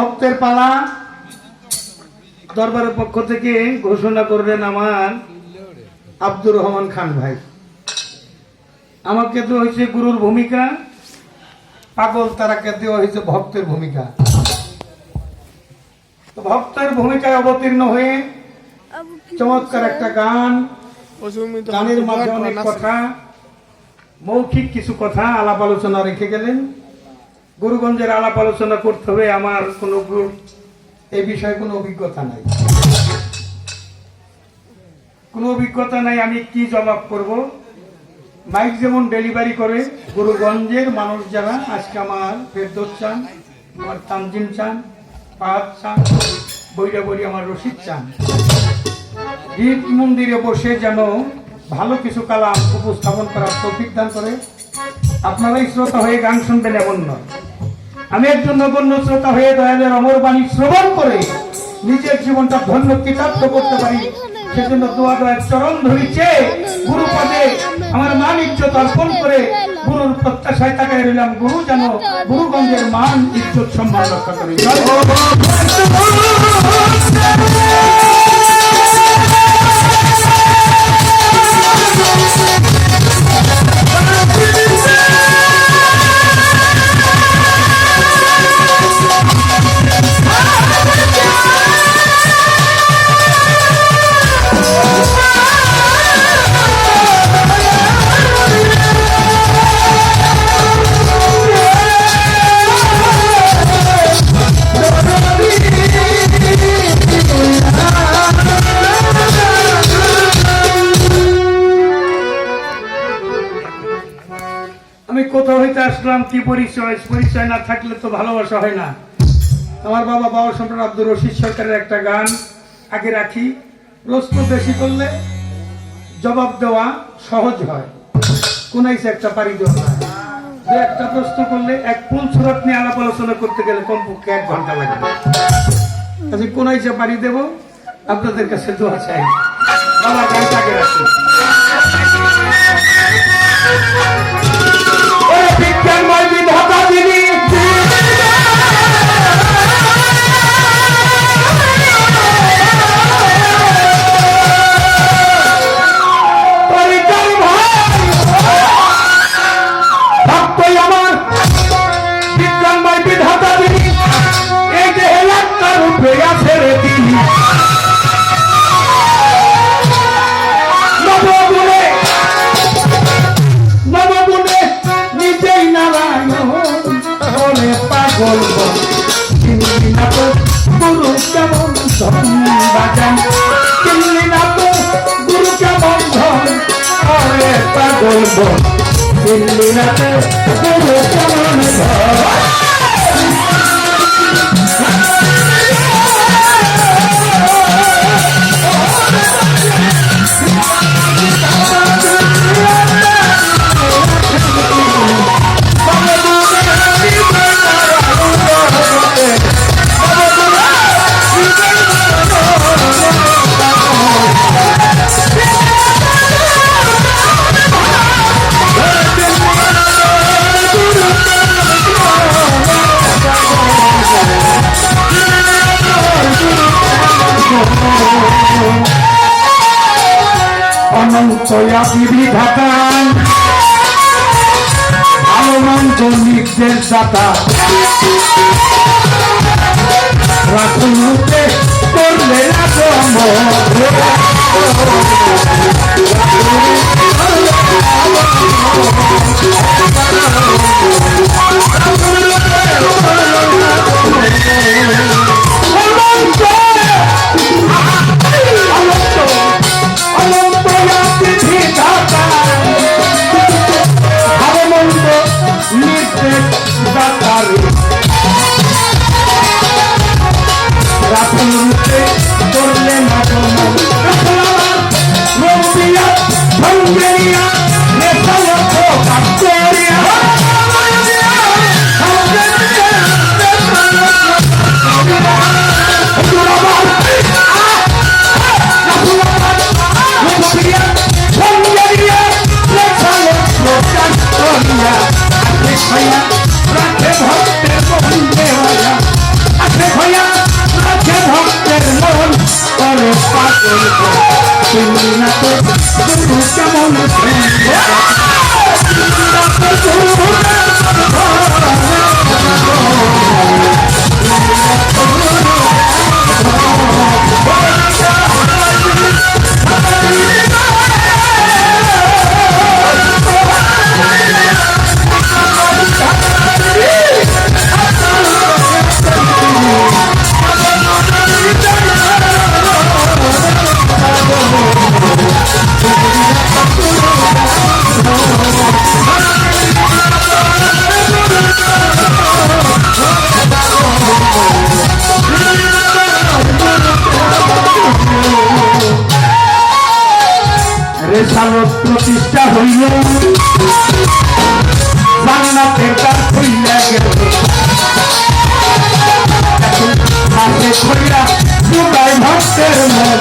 ভক্তের পালা। দরবারের পক্ষ থেকে ঘোষণা করলেন আমার আব্দুর রহমান খান ভাই। আমাকে দেওয়া হয়েছে গুরুর ভূমিকা, পাগল তারাকে দেওয়া হয়েছে ভক্তের ভূমিকা। ভক্তের ভূমিকায় অবতীর্ণ হয়ে চমৎকার একটা গান, গানের মাধ্যমে অনেক কথা, মৌখিক কিছু কথা আলাপ আলোচনা রেখে গেলেন। গুরুগঞ্জের আলাপ আলোচনা করতে হবে, আমার কোনো এই বিষয়ে কোনো অভিজ্ঞতা নাই। কোনো অভিজ্ঞতা নাই, আমি কি জবাব করব? মাইক যেমন ডেলিভারি করে, গুরুগঞ্জের মানুষ যারা, আজকে আমার ফেরদোস চান, আমার তানজিম চান পাহাদ চান বইটা বই আমার রশিদ চান। ঈদ মন্দিরে বসে যেন ভালো কিছু কালাম উপস্থাপন করার তৌফিক দান করে, আপনারাই শ্রোতা হয়ে গান শুনবেন এমন নয়। আমি একজন নগণ্য শ্রোতা হয়ে দয়ালের অমর বাণী শ্রবণ করে নিজের জীবনটা ধন্য কৃতার্থ করতে পারি। সেজন্য দোয়া দয়ের চরণ ধরিছে। গুরু পদে আমার মান ইজ্জত অর্পণ করে গুরুর প্রত্যাশায় তাকে রইলাম গুরু যেন গুরুগঞ্জের মান ইজ্জত সম্মান রক্ষা করে। হইতে আসলাম, কি পরিচয়? পরিচয় না থাকলে তো ভালোবাসা হয় না। আমার বাবা বাবা সম্রাট আব্দুর রশিদ সরকারের একটা গান, আগে রাখি। প্রশ্ন বেশি করলে জবাব দেওয়া সহজ হয়। কোনাইছে একটা পারি দেওয়া একটা প্রশ্ন করলে এক ফুল সুরত নিয়ে আলাপ আলোচনা করতে গেলে কমপক্ষে এক ঘণ্টা লাগবে আচ্ছা কোনাইছে পারি দেব, আপনাদের কাছে দোয়া চাই। বাবা, গানটা আগে রাখি। চিনলি না অনন্ত বিধাতান ভালো মন্দ নির্দেশ দাতা। রাখুন করলে রাখম গুরুতে রেশালত প্রতিষ্ঠা হইল। জান্নাতের দ্বার খুইলা গেল। হাতে খইরা দুটাই ভক্তের মন।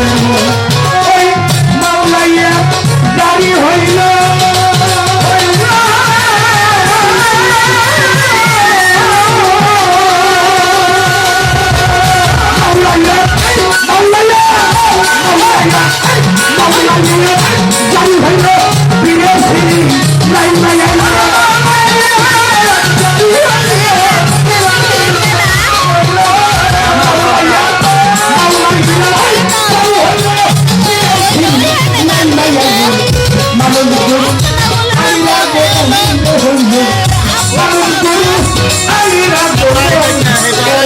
ওই হইল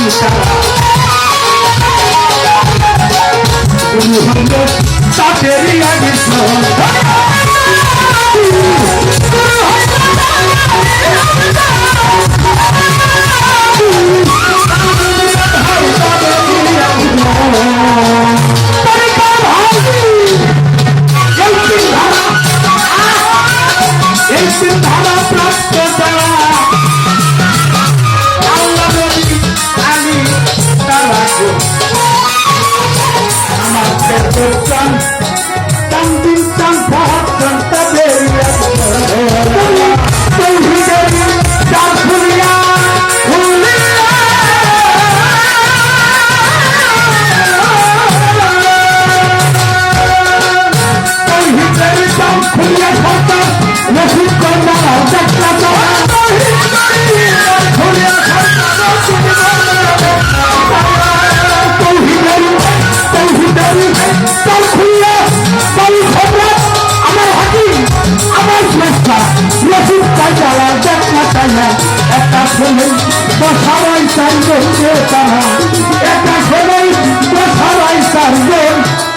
আলী সারা গুরু হইল আগে আমার চেষ্টা নসিব কাজালা যাত্রা চাইয়া একটা সময় বসাবাই চাই বলতে তারা একটা সময় বসাবাই চাই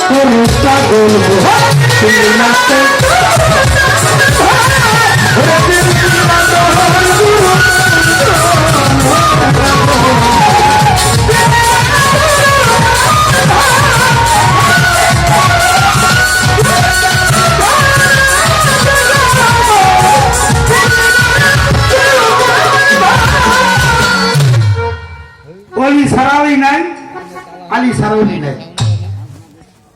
করে পাগল তুমি নাচতে